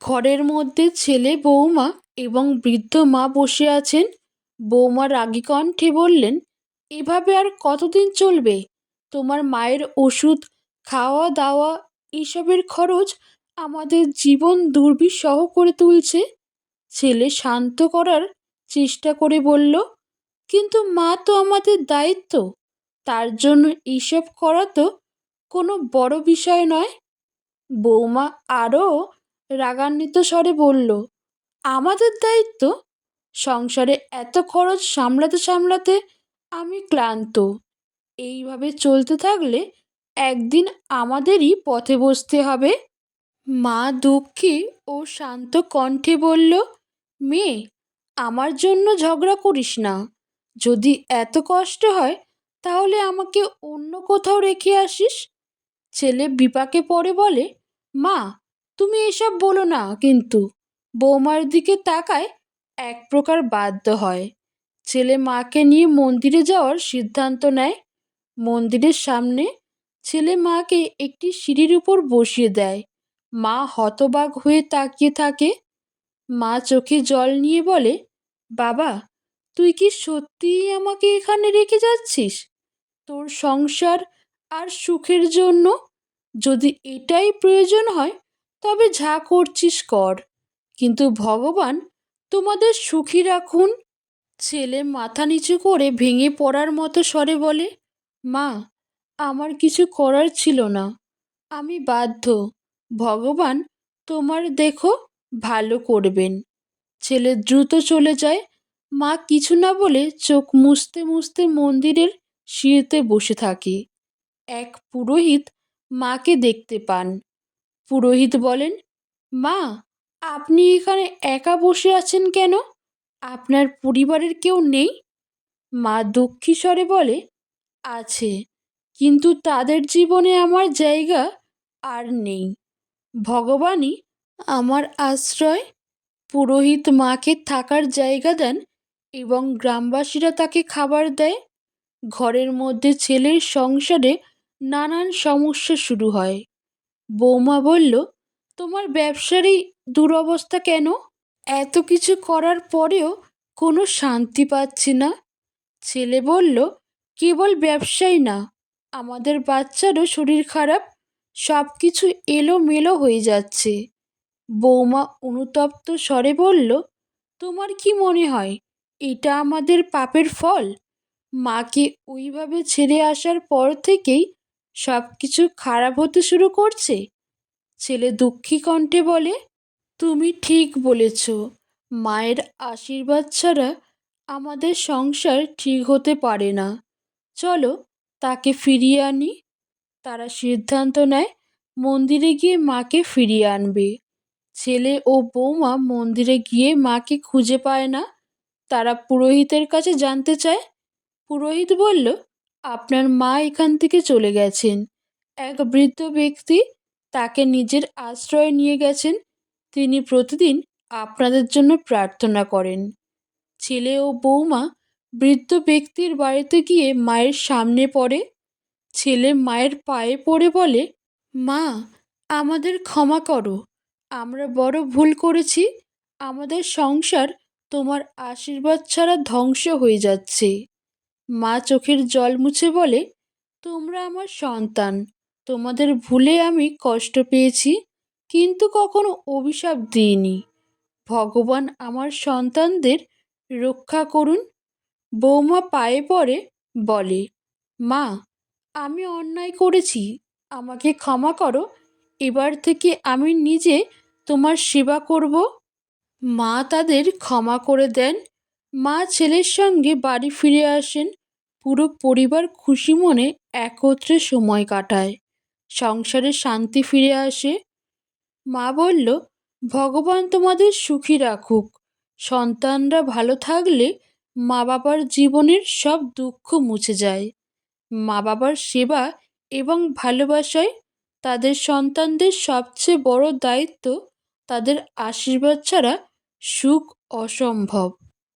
ঘরের মধ্যে ছেলে বৌমা এবং বৃদ্ধ মা বসে আছেন। বৌমা রাগী কণ্ঠে বললেন, এভাবে আর কতদিন চলবে? তোমার মায়ের ওষুধ, খাওয়া দাওয়া, এসবের খরচ আমাদের জীবন দুর্বিষহ করে তুলছে। ছেলে শান্ত করার চেষ্টা করে বলল, কিন্তু মা তো আমাদের দায়িত্ব। তার জন্য এইসব করা তো কোনো বড় বিষয় নয়। বৌমা আরও রাগান্বিত স্বরে বলল, আমাদের দায়িত্ব? সংসারে এত খরচ সামলাতে সামলাতে আমি ক্লান্ত। এইভাবে চলতে থাকলে একদিন আমাদেরই পথে বসতে হবে। মা দুঃখী ও শান্ত কণ্ঠে বলল, মেয়ে, আমার জন্য ঝগড়া করিস না। যদি এত কষ্ট হয়, তাহলে আমাকে অন্য কোথাও রেখে আসিস? ছেলে বিপাকে পড়ে বলে, মা তুমি এসব বলো না, কিন্তু। বৌমার দিকে তাকায়, এক প্রকার বাধ্য হয়। ছেলে মাকে নিয়ে মন্দিরে যাওয়ার সিদ্ধান্ত নেয়। মন্দিরের সামনে ছেলে মাকে একটি সিঁড়ির উপর বসিয়ে দেয়। মা হতবাক হয়ে তাকিয়ে থাকে। মা চোখে জল নিয়ে বলে, বাবা, তুই কি সত্যিই আমাকে এখানে রেখে যাচ্ছিস? তোর সংসার আর সুখের জন্য যদি এটাই প্রয়োজন হয় তবে যা করছিস কর। কিন্তু ভগবান, তোমাদের সুখী রাখুন। ছেলে মাথা নিচু করে ভেঙে পড়ার মতো স্বরে বলে, মা, আমার কিছু করার ছিল না। আমি বাধ্য। ভগবান, তোমার দেখো, ভালো করবেন ছেলে দ্রুত চলে যায়। মা কিছু না বলে চোখ মুছতে মুছতে মন্দিরের সিঁড়িতে বসে থাকে। এক পুরোহিত মাকে দেখতে পান। পুরোহিত বলেন, মা, আপনি এখানে একা বসে আছেন কেন? আপনার পরিবারের কেউ নেই? মা দুঃখী স্বরে বলে, আছে, কিন্তু তাদের জীবনে আমার জায়গা আর নেই। ভগবানই আমার আশ্রয়। পুরোহিত মাকে থাকার জায়গা দেন এবং গ্রামবাসীরা তাকে খাবার দেয়। ঘরের মধ্যে ছেলের সংসারে নানান সমস্যা শুরু হয়। বৌমা বলল, তোমার ব্যবসারই দুরবস্থা কেন? এত কিছু করার পরেও কোনো শান্তি পাচ্ছি না। ছেলে বলল, কেবল ব্যবসাই না, আমাদের বাচ্চারও শরীর খারাপ সব কিছু এলোমেলো হয়ে যাচ্ছে। বৌমা অনুতপ্ত স্বরে বলল, তোমার কি মনে হয়, এটা আমাদের পাপের ফল? মাকে ওইভাবে ছেড়ে আসার পর থেকেই সব কিছু খারাপ হতে শুরু করছে? ছেলে দুঃখী কণ্ঠে বলে, তুমি ঠিক বলেছ। মায়ের আশীর্বাদ ছাড়া আমাদের সংসার ঠিক হতে পারে না। চলো তাকে ফিরিয়ে আনি। তারা সিদ্ধান্ত নেয়, মন্দিরে গিয়ে মাকে ফিরিয়ে আনবে। ছেলে ও বৌমা মন্দিরে গিয়ে মাকে খুঁজে পায় না। তারা পুরোহিতের কাছে জানতে চায়। পুরোহিত বলল আপনার মা এখান থেকে চলে গেছেন। এক বৃদ্ধ ব্যক্তি তাকে নিজের আশ্রয় নিয়ে গেছেন। তিনি প্রতিদিন আপনাদের জন্য প্রার্থনা করেন। ছেলে ও বৌমা বৃদ্ধ ব্যক্তির বাড়িতে গিয়ে মায়ের সামনে পড়ে। ছেলে মায়ের পায়ে পড়ে বলে, মা, আমাদের ক্ষমা করো। আমরা বড় ভুল করেছি। আমাদের সংসার তোমার আশীর্বাদ ছাড়া ধ্বংস হয়ে যাচ্ছে। মা চোখের জল মুছে বলে, তোমরা আমার সন্তান, তোমাদের ভুলে আমি কষ্ট পেয়েছি, কিন্তু কখনো অভিশাপ দিইনি। ভগবান আমার সন্তানদের রক্ষা করুন। বৌমা পায়ে পড়ে বলে, মা, আমি অন্যায় করেছি, আমাকে ক্ষমা করো, এবার থেকে আমি নিজে তোমার সেবা করব। মা তাদের ক্ষমা করে দেন মা ছেলের সঙ্গে বাড়ি ফিরে আসেন। পুরো পরিবার খুশি মনে একত্রে সময় কাটায়। সংসারে শান্তি ফিরে আসে। মা বলল, ভগবান তোমাদের সুখী রাখুক। সন্তানরা ভালো থাকলে মা বাবার জীবনের সব দুঃখ মুছে যায়। মা বাবার সেবা এবং ভালোবাসায় তাদের সন্তানদের সবচেয়ে বড় দায়িত্ব। তাদের আশীর্বাদ ছাড়া সুখ অসম্ভব।